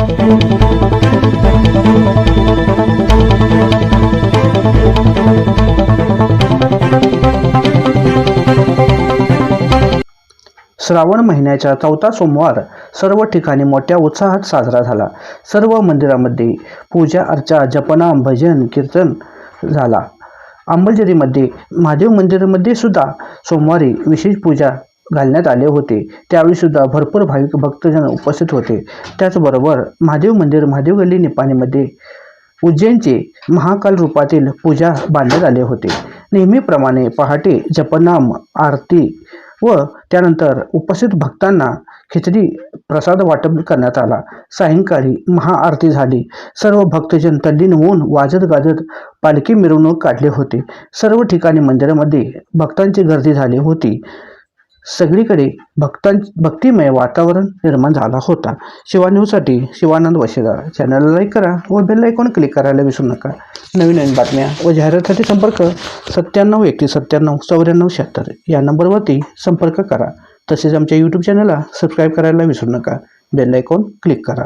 श्रावण महिन्याचा चौथा सोमवार सर्व ठिकाणी मोठ्या उत्साहात साजरा झाला. सर्व मंदिरामध्ये पूजा अर्चा जपना भजन कीर्तन झाला. अंबलझरीमध्ये महादेव मंदिरामध्ये सुद्धा सोमवारी विशेष पूजा घालण्यात आले होते. त्यावेळी सुद्धा भरपूर भाविक भक्तजन उपस्थित होते. त्याचबरोबर महादेव मंदिर महादेव गल्ली निपाणीमध्ये उज्जैनचे महाकाल रूपातील पूजा बांधण्यात आले होते. नेहमीप्रमाणे पहाटे जपनाम आरती व त्यानंतर उपस्थित भक्तांना खिचडी प्रसाद वाटप करण्यात आला. सायंकाळी महाआरती झाली. सर्व भक्तजन तल्लीन होऊन वाजत गाजत पालखी मिरवणूक काढले होते. सर्व ठिकाणी मंदिरामध्ये भक्तांची गर्दी झाली होती. सगळीकडे भक्तां भक्तिमय वातावरण निर्माण झाला होता. शिवा न्यूजसाठी शिवानंद वशेदार चॅनलला लाईक करा व बेल आयकॉन क्लिक करायला विसरू नका. नवीन नवीन बातम्या व जाहिरातीसाठी संपर्क सत्त्याण्णव एकतीस सत्त्याण्णव चौऱ्याण्णव शहात्तर. या नंबरवरती संपर्क करा. तसेच आमच्या यूट्यूब चॅनलला सबस्क्राईब करायला विसरू नका. बेल आयकॉन क्लिक करा.